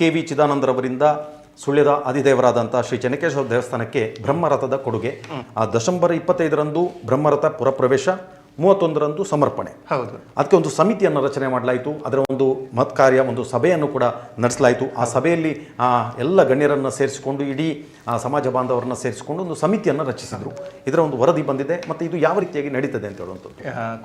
K V ಚಿದಾನಂದರವರಿಂದ ಸುಳ್ಯದ ಅಧಿದೇವರಾದಂಥ ಶ್ರೀ ಚೆನ್ನಕೇಶ್ವರ ದೇವಸ್ಥಾನಕ್ಕೆ ಬ್ರಹ್ಮರಥದ ಕೊಡುಗೆ. ಆ ದಶಂಬರ್ ಇಪ್ಪತ್ತೈದರಂದು ಬ್ರಹ್ಮರಥ ಪುರಪ್ರವೇಶ ಮೂವತ್ತೊಂದರಂದು ಸಮರ್ಪಣೆ. ಹೌದು. ಅದಕ್ಕೆ ಒಂದು ಸಮಿತಿಯನ್ನು ರಚನೆ ಮಾಡಲಾಯಿತು. ಅದರ ಒಂದು ಮತ್ ಕಾರ್ಯ ಒಂದು ಸಭೆಯನ್ನು ಕೂಡ ನಡೆಸಲಾಯಿತು. ಆ ಸಭೆಯಲ್ಲಿ ಆ ಎಲ್ಲ ಗಣ್ಯರನ್ನು ಸೇರಿಸಿಕೊಂಡು ಇಡೀ ಆ ಸಮಾಜ ಬಾಂಧವರನ್ನು ಸೇರಿಸಿಕೊಂಡು ಒಂದು ಸಮಿತಿಯನ್ನು ರಚಿಸಿದರು. ಇದರ ಒಂದು ವರದಿ ಬಂದಿದೆ. ಮತ್ತು ಇದು ಯಾವ ರೀತಿಯಾಗಿ ನಡೀತದೆ ಅಂತ ಹೇಳುವಂಥದ್ದು.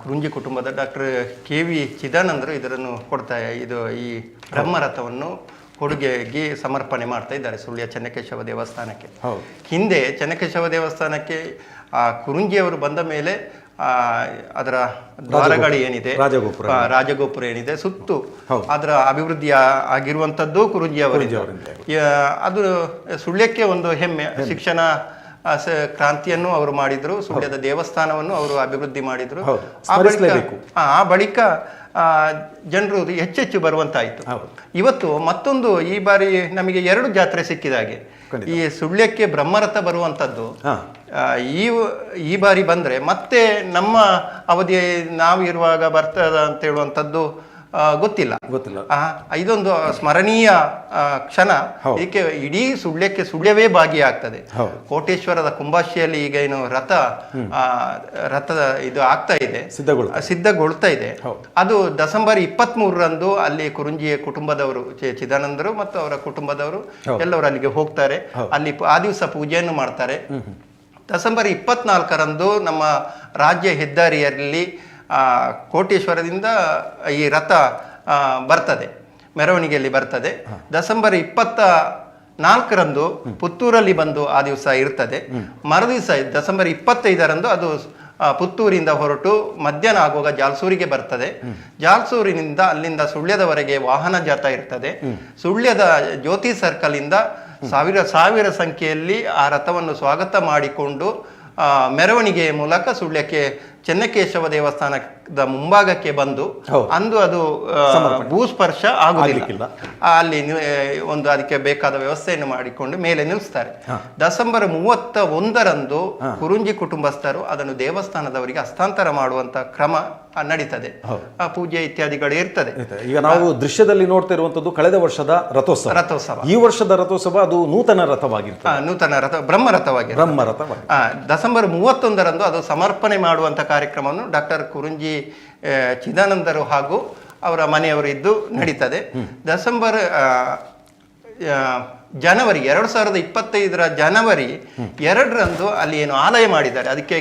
ಕುರುಂಜಿ ಕುಟುಂಬದ ಡಾಕ್ಟರ್ ಕೆ ವಿ ಚಿದಾನಂದರು ಇದರನ್ನು ಕೊಡ್ತಾ ಇದು ಈ ಬ್ರಹ್ಮರಥವನ್ನು ಕೊಡುಗೆಗೆ ಸಮರ್ಪಣೆ ಮಾಡ್ತಾ ಇದ್ದಾರೆ ಸುಳ್ಯ ಚೆನ್ನಕೇಶವ ದೇವಸ್ಥಾನಕ್ಕೆ. ಹೌದು. ಚೆನ್ನಕೇಶವ ದೇವಸ್ಥಾನಕ್ಕೆ ಆ ಕುರುಂಜಿಯವರು ಬಂದ ಮೇಲೆ ಆ, ಅದರ ದ್ವಾರಗಳು ಏನಿದೆ ರಾಜಗೋಪುರ. ರಾಜಗೋಪುರ ಏನಿದೆ ಸುತ್ತು. ಅದರ ಅಭಿವೃದ್ಧಿ ಆಗಿರುವಂತದ್ದು ಕುರುಂಜಿಯವರಿಂದ. ಅದು ಸುಳ್ಯಕ್ಕೆ ಒಂದು ಹೆಮ್ಮೆ. ಶಿಕ್ಷಣ ಕ್ರಾಂತಿಯನ್ನು ಅವರು ಮಾಡಿದ್ರು ಸುಳ್ಯದ ದೇವಸ್ಥಾನವನ್ನು ಅವರು ಅಭಿವೃದ್ಧಿ ಮಾಡಿದ್ರು. ಆ ಬಳಿಕ ಆ ಬಳಿಕ ಜನರು ಹೆಚ್ಚೆಚ್ಚು ಬರುವಂತಾಯಿತು. ಇವತ್ತು ಮತ್ತೊಂದು ಈ ಬಾರಿ ನಮಗೆ ಎರಡು ಜಾತ್ರೆ ಸಿಕ್ಕಿದ ಹಾಗೆ. ಈ ಸುಳ್ಯಕ್ಕೆ ಬ್ರಹ್ಮರಥ ಬರುವಂಥದ್ದು ಆ, ಈ ಈ ಬಾರಿ ಬಂದ್ರೆ ಮತ್ತೆ ನಮ್ಮ ಅವಧಿ ನಾವು ಇರುವಾಗ ಬರ್ತದ ಅಂತ ಹೇಳುವಂಥದ್ದು ಗೊತ್ತಿಲ್ಲ. ಗೊತ್ತಿಲ್ಲ. ಆ, ಇದೊಂದು ಸ್ಮರಣೀಯ ಕ್ಷಣ. ಏಕೆ ಇದಕ್ಕೆ ಇಡೀ ಸುಳ್ಯಕ್ಕೆ ಸುಳ್ಯವೇ ಭಾಗಿಯಾಗ್ತದೆ. ಕೋಟೇಶ್ವರದ ಕುಂಭಾಶಿಯಲ್ಲಿ ಈಗ ಏನು ರಥ ರಥದ ಇದು ಆಗ್ತಾ ಇದೆ. ಸಿದ್ಧಗೊಳ್ತಾ ಇದೆ. ಅದು ಡಿಸೆಂಬರ್ ಇಪ್ಪತ್ತ್ ಮೂರರಂದು ಅಲ್ಲಿ ಕುರುಂಜಿಯ ಕುಟುಂಬದವರು ಚಿದಾನಂದರು ಮತ್ತು ಅವರ ಕುಟುಂಬದವರು ಎಲ್ಲರೂ ಅಲ್ಲಿಗೆ ಹೋಗ್ತಾರೆ. ಅಲ್ಲಿ ಆ ದಿವಸ ಪೂಜೆಯನ್ನು ಮಾಡ್ತಾರೆ. ಡಿಸೆಂಬರ್ ಇಪ್ಪತ್ನಾಲ್ಕರಂದು ನಮ್ಮ ರಾಜ್ಯ ಹೆದ್ದಾರಿಯಲ್ಲಿ ಕೋಟೇಶ್ವರದಿಂದ ಈ ರಥ ಆ, ಬರ್ತದೆ ಮೆರವಣಿಗೆಯಲ್ಲಿ ಬರ್ತದೆ. ಡಿಸೆಂಬರ್ ಇಪ್ಪತ್ತ ನಾಲ್ಕರಂದು ಪುತ್ತೂರಲ್ಲಿ ಬಂದು ಆ ದಿವಸ ಇರ್ತದೆ. ಮರುದಿವಸ ಡಿಸೆಂಬರ್ ಇಪ್ಪತ್ತೈದರಂದು ಅದು ಆ, ಪುತ್ತೂರಿಂದ ಹೊರಟು ಮಧ್ಯಾಹ್ನ ಆಗುವಾಗ ಜಾಲ್ಸೂರಿಗೆ ಬರ್ತದೆ. ಜಾಲ್ಸೂರಿನಿಂದ ಅಲ್ಲಿಂದ ಸುಳ್ಯದವರೆಗೆ ವಾಹನ ಜಾಥಾ ಇರ್ತದೆ. ಸುಳ್ಯದ ಜ್ಯೋತಿ ಸರ್ಕಲ್ ಇಂದ ಸಾವಿರ ಸಾವಿರ ಸಂಖ್ಯೆಯಲ್ಲಿ ಆ ರಥವನ್ನು ಸ್ವಾಗತ ಮಾಡಿಕೊಂಡು ಆ, ಮೆರವಣಿಗೆಯ ಮೂಲಕ ಸುಳ್ಯಕ್ಕೆ ಚೆನ್ನಕೇಶವ ದೇವಸ್ಥಾನದ ಮುಂಭಾಗಕ್ಕೆ ಬಂದು ಅಂದು ಅದು ಭೂಸ್ಪರ್ಶ ಆಗುವುದಿಲ್ಲ ಅಲ್ಲಿ ಒಂದು ಅದಕ್ಕೆ ಬೇಕಾದ ವ್ಯವಸ್ಥೆಯನ್ನು ಮಾಡಿಕೊಂಡು ಮೇಲೆ ನಿಲ್ಲಿಸ್ತಾರೆ. ಡಿಸೆಂಬರ್ ಮೂವತ್ತ ಒಂದರಂದು ಕುರುಂಜಿ ಕುಟುಂಬಸ್ಥರು ಅದನ್ನು ದೇವಸ್ಥಾನದವರಿಗೆ ಹಸ್ತಾಂತರ ಮಾಡುವಂತ ಕ್ರಮ ನಡೀತದೆ. ಆ, ಪೂಜೆ ಇತ್ಯಾದಿಗಳು ಇರ್ತದೆ. ಈಗ ನಾವು ದೃಶ್ಯದಲ್ಲಿ ನೋಡ್ತಾ ಇರುವಂತದ್ದು ಕಳೆದ ವರ್ಷದ ರಥೋತ್ಸವ. ರಥೋತ್ಸವ. ಈ ವರ್ಷದ ರಥೋತ್ಸವ ಅದು ನೂತನ ರಥವಾಗಿರ್ತದೆ. ನೂತನ ರಥ ಬ್ರಹ್ಮರಥವಾಗಿ ಬ್ರಹ್ಮ ರಥವಾಗಿ ಆ, ಡಿಸೆಂಬರ್ ಮೂವತ್ತೊಂದರಂದು ಅದು ಸಮರ್ಪಣೆ ಮಾಡುವಂತ ಕಾರ್ಯಕ್ರಮವನ್ನು ಡಾಕ್ಟರ್ ಕುರುಂಜಿ ಚಿದಾನಂದರು ಹಾಗೂ ಅವರ ಮನೆಯವರು ಇದ್ದು ನಡೀತದೆ. ಡಿಸೆಂಬರ್ ಜನವರಿ ಎರಡು ಸಾವಿರದ ಇಪ್ಪತ್ತೈದರ ಜನವರಿ ಎರಡರಂದು ಅಲ್ಲಿ ಏನು ಆಲಯ ಮಾಡಿದ್ದಾರೆ. ಅದಕ್ಕೆ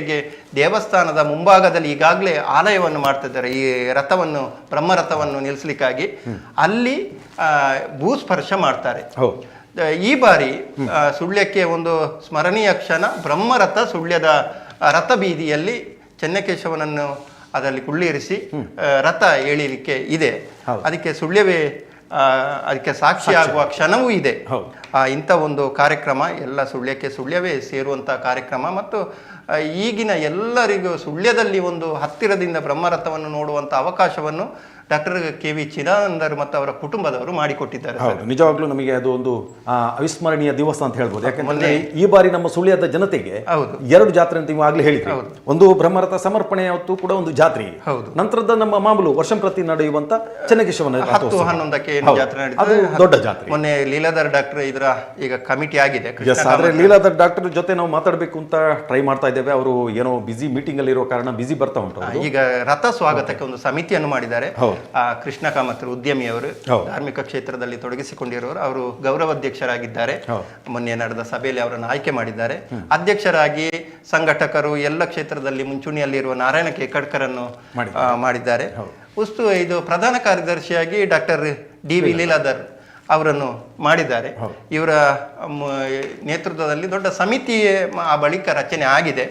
ದೇವಸ್ಥಾನದ ಮುಂಭಾಗದಲ್ಲಿ ಈಗಾಗಲೇ ಆಲಯವನ್ನು ಮಾಡ್ತಿದ್ದಾರೆ. ಈ ರಥವನ್ನು ಬ್ರಹ್ಮರಥವನ್ನು ನಿಲ್ಲಿಸಲಿಕ್ಕಾಗಿ. ಅಲ್ಲಿ ಭೂಸ್ಪರ್ಶ ಮಾಡ್ತಾರೆ. ಈ ಬಾರಿ ಸುಳ್ಯಕ್ಕೆ ಒಂದು ಸ್ಮರಣೀಯ ಕ್ಷಣ ಬ್ರಹ್ಮರಥ ಸುಳ್ಯದ ರಥ ಬೀದಿಯಲ್ಲಿ ಚೆನ್ನಕೇಶವನನ್ನು ಅದರಲ್ಲಿ ಕುಳ್ಳಿರಿಸಿ ರಥ ಎಳಿಲಿಕ್ಕೆ ಇದೆ. ಅದಕ್ಕೆ ಸುಳ್ಯವೇ ಅದಕ್ಕೆ ಸಾಕ್ಷಿ ಆಗುವ ಕ್ಷಣವೂ ಇದೆ. ಇಂಥ ಒಂದು ಕಾರ್ಯಕ್ರಮ ಎಲ್ಲ ಸುಳ್ಯಕ್ಕೆ ಸುಳ್ಯವೇ ಸೇರುವಂಥ ಕಾರ್ಯಕ್ರಮ ಮತ್ತು ಈಗಿನ ಎಲ್ಲರಿಗೂ ಸುಳ್ಯದಲ್ಲಿ ಒಂದು ಹತ್ತಿರದಿಂದ ಬ್ರಹ್ಮರಥವನ್ನು ನೋಡುವಂಥ ಅವಕಾಶವನ್ನು ಡಾಕ್ಟರ್ ಕೆ ವಿ ಚಿದಾನಂದರು ಮತ್ತು ಅವರ ಕುಟುಂಬದವರು ಮಾಡಿಕೊಟ್ಟಿದ್ದಾರೆ ಹೌದು ನಿಜವಾಗ್ಲೂ ನಮಗೆ ಅದು ಒಂದು ಅವಿಸ್ಮರಣೀಯ ದಿವಸ ಅಂತ ಹೇಳ್ಬೋದು. ಯಾಕಂದ್ರೆ ಈ ಬಾರಿ ನಮ್ಮ ಸುಳ್ಯದ ಜನತೆಗೆ ಹೌದು. ಎರಡು ಜಾತ್ರೆ ಅಂತ ನೀವು ಆಗ್ಲೇ ಹೇಳಿದ್ರಿ. ಒಂದು ಬ್ರಹ್ಮರಥ ಸಮರ್ಪಣೆ ಹೊತ್ತು ಕೂಡ ಒಂದು ಜಾತ್ರೆ. ಹೌದು. ನಂತರದ ನಮ್ಮ ಮಾಮೂಲು ವರ್ಷ ಪ್ರತಿ ನಡೆಯುವಂತ ಚೆನ್ನಕೇಶವನ ಹತ್ತು. ಹನ್ನೊಂದಕ್ಕೆ ಜಾತ್ರೆ ಅದು ದೊಡ್ಡ ಜಾತ್ರೆ. ಮೊನ್ನೆ ಲೀಲಾಧರ್ ಡಾಕ್ಟರ್ ಇದರ ಈಗ ಕಮಿಟಿ ಆಗಿದೆ. ಆದ್ರೆ ಲೀಲಾಧರ್ ಡಾಕ್ಟರ್ ಜೊತೆ ನಾವು ಮಾತಾಡಬೇಕು ಅಂತ ಟ್ರೈ ಮಾಡ್ತಾ ಇದ್ದೇವೆ ಅವರು ಏನೋ ಬಿಸಿ ಮೀಟಿಂಗ್ ಅಲ್ಲಿ ಇರೋ ಕಾರಣ ಬಿಸಿ ಬರ್ತಾ ಉಂಟು ಈಗ ರಥ ಸ್ವಾಗತಕ್ಕೆ ಒಂದು ಸಮಿತಿಯನ್ನು ಮಾಡಿದ್ದಾರೆ. ಕೃಷ್ಣ ಕಾಮತ್ ಉದ್ಯಮಿಯವರು. ಧಾರ್ಮಿಕ ಕ್ಷೇತ್ರದಲ್ಲಿ ತೊಡಗಿಸಿಕೊಂಡಿರುವವರು. ಅವರು ಗೌರವಾಧ್ಯಕ್ಷರಾಗಿದ್ದಾರೆ. ಮೊನ್ನೆ ನಡೆದ ಸಭೆಯಲ್ಲಿ ಅವರನ್ನು ಆಯ್ಕೆ ಮಾಡಿದ್ದಾರೆ. ಅಧ್ಯಕ್ಷರಾಗಿ ಸಂಘಟಕರು ಎಲ್ಲ ಕ್ಷೇತ್ರದಲ್ಲಿ ಮುಂಚೂಣಿಯಲ್ಲಿರುವ ನಾರಾಯಣ ಕೇಕಡ್ಕರನ್ನು ಅನ್ನು ಮಾಡಿದ್ದಾರೆ. ಉಸ್ತು ಇದು ಪ್ರಧಾನ ಕಾರ್ಯದರ್ಶಿಯಾಗಿ ಡಾಕ್ಟರ್ ಡಿ ವಿ ಲೀಲಾಧರ್ ಅವರನ್ನು ಮಾಡಿದ್ದಾರೆ. ಇವರ ನೇತೃತ್ವದಲ್ಲಿ ದೊಡ್ಡ ಸಮಿತಿ ಆ ಬಳಿಕ ರಚನೆ ಆಗಿದೆ.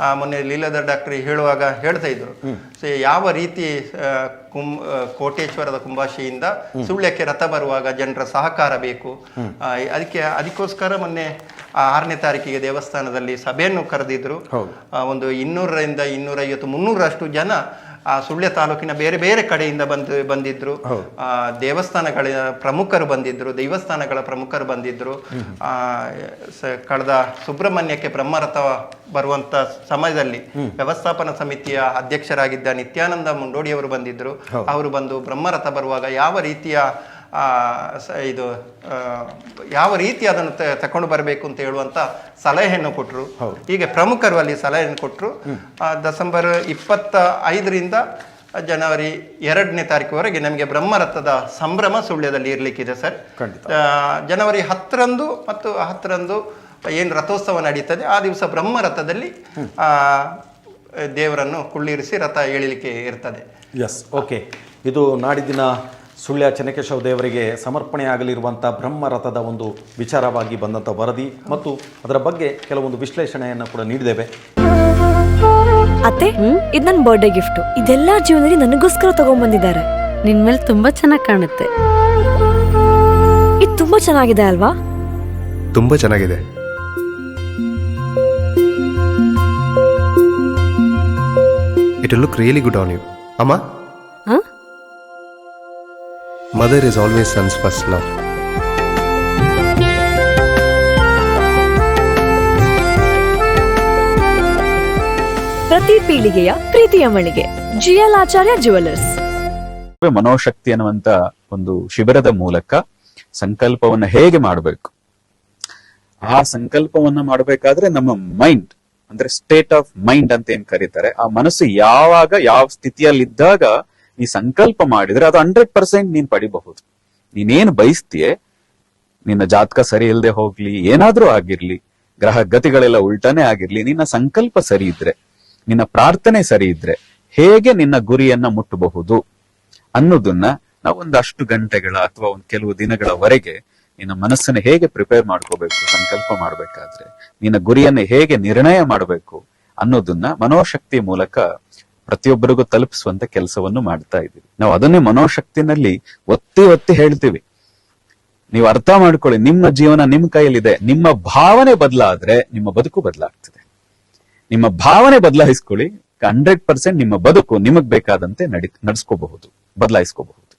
ಆ ಮೊನ್ನೆ ಲೀಲಾಧರ್ ಡಾಕ್ಟರ್ ಹೇಳುವಾಗ ಹೇಳ್ತಾ ಇದ್ರು. ಸೊ ಯಾವ ರೀತಿ ಕುಂ ಕೋಟೇಶ್ವರದ ಕುಂಭಾಶಿಯಿಂದ ಸುಳ್ಯಕ್ಕೆ ರಥ ಬರುವಾಗ ಜನರ ಸಹಕಾರ ಬೇಕು. ಅದಕ್ಕೆ ಅದಕ್ಕೋಸ್ಕರ ಮೊನ್ನೆ ಆರನೇ ತಾರೀಕಿಗೆ ದೇವಸ್ಥಾನದಲ್ಲಿ ಸಭೆಯನ್ನು ಕರೆದಿದ್ರು. ಒಂದು ಇನ್ನೂರರಿಂದ ಇನ್ನೂರೈವತ್ತು ಮುನ್ನೂರಷ್ಟು ಜನ ಆ ಸುಳ್ಯ ತಾಲೂಕಿನ ಬೇರೆ ಬೇರೆ ಕಡೆಯಿಂದ ಬಂದು ಬಂದಿದ್ರು. ಆ, ದೇವಸ್ಥಾನಗಳ ಪ್ರಮುಖರು ಬಂದಿದ್ರು ದೇವಸ್ಥಾನಗಳ ಪ್ರಮುಖರು ಬಂದಿದ್ರು. ಆ, ಕಳೆದ ಸುಬ್ರಹ್ಮಣ್ಯಕ್ಕೆ ಬ್ರಹ್ಮರಥ ಬರುವಂತ ಸಮಯದಲ್ಲಿ ವ್ಯವಸ್ಥಾಪನಾ ಸಮಿತಿಯ ಅಧ್ಯಕ್ಷರಾಗಿದ್ದ ನಿತ್ಯಾನಂದ ಮುಂಡೋಡಿಯವರು ಬಂದಿದ್ರು. ಅವರು ಬಂದು ಬ್ರಹ್ಮರಥ ಬರುವಾಗ ಯಾವ ರೀತಿಯ ಇದು ಯಾವ ರೀತಿ ಅದನ್ನು ತ- ತಕೊಂಡು ಬರಬೇಕು ಅಂತ ಹೇಳುವಂತ ಸಲಹೆಯನ್ನು ಕೊಟ್ಟರು ಹೀಗೆ ಪ್ರಮುಖರು ಅಲ್ಲಿ ಸಲಹೆಯನ್ನು ಕೊಟ್ಟರು ಡಿಸೆಂಬರ್ ಇಪ್ಪತ್ತ ಐದರಿಂದ ಜನವರಿ ಎರಡನೇ ತಾರೀಕುವರೆಗೆ ನಮಗೆ ಬ್ರಹ್ಮರಥದ ಸಂಭ್ರಮ ಸುಳ್ಯದಲ್ಲಿ ಇರಲಿಕ್ಕಿದೆ ಸರ್. ಜನವರಿ ಹತ್ತರಂದು ಮತ್ತು ಹತ್ತರಂದು ಏನು ರಥೋತ್ಸವ ನಡೀತದೆ ಆ ದಿವಸ ಬ್ರಹ್ಮರಥದಲ್ಲಿ ದೇವರನ್ನು ಕುಳ್ಳಿರಿಸಿ ರಥ ಎಳಿಲಿಕ್ಕೆ ಇರ್ತದೆ. ಎಸ್ ಓಕೆ ಇದು ನಾಡಿದಿನ ಸುಳ್ಯ ಚೆನ್ನಕೇಶವ ದೇವರಿಗೆ ಸಮರ್ಪಣೆಯಾಗಲಿರುವಂಥ ಬ್ರಹ್ಮರಥದ ಒಂದು ವಿಚಾರವಾಗಿ ಬಂದಂಥ ವರದಿ ಮತ್ತು ಅದರ ಬಗ್ಗೆ ಕೆಲವೊಂದು ವಿಶ್ಲೇಷಣೆಯನ್ನು ಕೂಡ ನೀಡಿದ್ದೇವೆ. ಅತ್ತೆ ಇದು ನನ್ನ ಬರ್ಡೇ ಗಿಫ್ಟ್ ಇದೆಲ್ಲ ಜೀವನದಲ್ಲಿ ನನಗೋಸ್ಕರ ತಗೊಂಡ್ಬಂದಿದ್ದಾರೆ ನಿನ್ ಮೇಲೆ ತುಂಬಾ ಚೆನ್ನಾಗಿ ಕಾಣುತ್ತೆ. ಇದು ತುಂಬಾ ಚೆನ್ನಾಗಿದೆ ಅಲ್ವಾ? ತುಂಬಾ ಚೆನ್ನಾಗಿದೆ. It look really good on you ಅಮ್ಮ? Mother is always son's first love ಪ್ರತಿ ಪೀಳಿಗೆಯ ಪ್ರೀತಿಯ ಮಳಿಗೆ. ಜಿಎಲ್ ಆಚಾರ್ಯ ಜುವೆಲ್ಲರ್ಸ್ ಮನೋಶಕ್ತಿ ಅನ್ನುವಂತ ಒಂದು ಶಿಬಿರದ ಮೂಲಕ ಸಂಕಲ್ಪವನ್ನ ಹೇಗೆ ಮಾಡಬೇಕು? ಆ ಸಂಕಲ್ಪವನ್ನ ಮಾಡಬೇಕಾದ್ರೆ ನಮ್ಮ ಮೈಂಡ್ ಅಂದ್ರೆ ಸ್ಟೇಟ್ ಆಫ್ ಮೈಂಡ್ ಅಂತ ಏನ್ ಕರೀತಾರೆ ಆ ಮನಸ್ಸು ಯಾವಾಗ ಯಾವ ಸ್ಥಿತಿಯಲ್ಲಿದ್ದಾಗ ನೀ ಸಂಕಲ್ಪ ಮಾಡಿದ್ರೆ ಅದು ಹಂಡ್ರೆಡ್ ಪರ್ಸೆಂಟ್ ನೀನ್ ಪಡಿಬಹುದು. ನೀನೇನು ಬಯಸ್ತೀಯೇ? ನಿನ್ನ ಜಾತಕ ಸರಿ ಇಲ್ಲದೆ ಹೋಗ್ಲಿ, ಏನಾದ್ರೂ ಆಗಿರ್ಲಿ, ಗ್ರಹ ಗತಿಗಳೆಲ್ಲ ಉಲ್ಟಾನೇ ಆಗಿರ್ಲಿ, ನಿನ್ನ ಸಂಕಲ್ಪ ಸರಿ ಇದ್ರೆ, ನಿನ್ನ ಪ್ರಾರ್ಥನೆ ಸರಿ ಇದ್ರೆ ಹೇಗೆ ನಿನ್ನ ಗುರಿಯನ್ನ ಮುಟ್ಟಬಹುದು ಅನ್ನೋದನ್ನ ನಾವು ಒಂದಷ್ಟು ಗಂಟೆಗಳ ಅಥವಾ ಒಂದು ಕೆಲವು ದಿನಗಳವರೆಗೆ ನಿನ್ನ ಮನಸ್ಸನ್ನ ಹೇಗೆ ಪ್ರಿಪೇರ್ ಮಾಡ್ಕೋಬೇಕು, ಸಂಕಲ್ಪ ಮಾಡ್ಬೇಕಾದ್ರೆ, ನಿನ್ನ ಗುರಿಯನ್ನ ಹೇಗೆ ನಿರ್ಣಯ ಮಾಡಬೇಕು ಅನ್ನೋದನ್ನ ಮನೋಶಕ್ತಿ ಮೂಲಕ ಪ್ರತಿಯೊಬ್ಬರಿಗೂ ತಲುಪಿಸುವಂತ ಕೆಲಸವನ್ನು ಮಾಡ್ತಾ ಇದ್ದೀವಿ. ನಾವು ಅದನ್ನೇ ಮನೋಶಕ್ತಿನಲ್ಲಿ ಒತ್ತಿ ಒತ್ತಿ ಹೇಳ್ತೀವಿ. ನೀವು ಅರ್ಥ ಮಾಡ್ಕೊಳ್ಳಿ, ನಿಮ್ಮ ಜೀವನ ನಿಮ್ಮ ಕೈಯಲ್ಲಿದೆ. ನಿಮ್ಮ ಭಾವನೆ ಬದಲಾದ್ರೆ ನಿಮ್ಮ ಬದುಕು ಬದಲಾಗ್ತದೆ. ನಿಮ್ಮ ಭಾವನೆ ಬದಲಾಯಿಸ್ಕೊಳ್ಳಿ, ಹಂಡ್ರೆಡ್ ಪರ್ಸೆಂಟ್ ನಿಮ್ಮ ಬದುಕು ನಿಮಗ್ ಬೇಕಾದಂತೆ ನಡಿ, ನಡ್ಸ್ಕೋಬಹುದು, ಬದಲಾಯಿಸ್ಕೋಬಹುದು.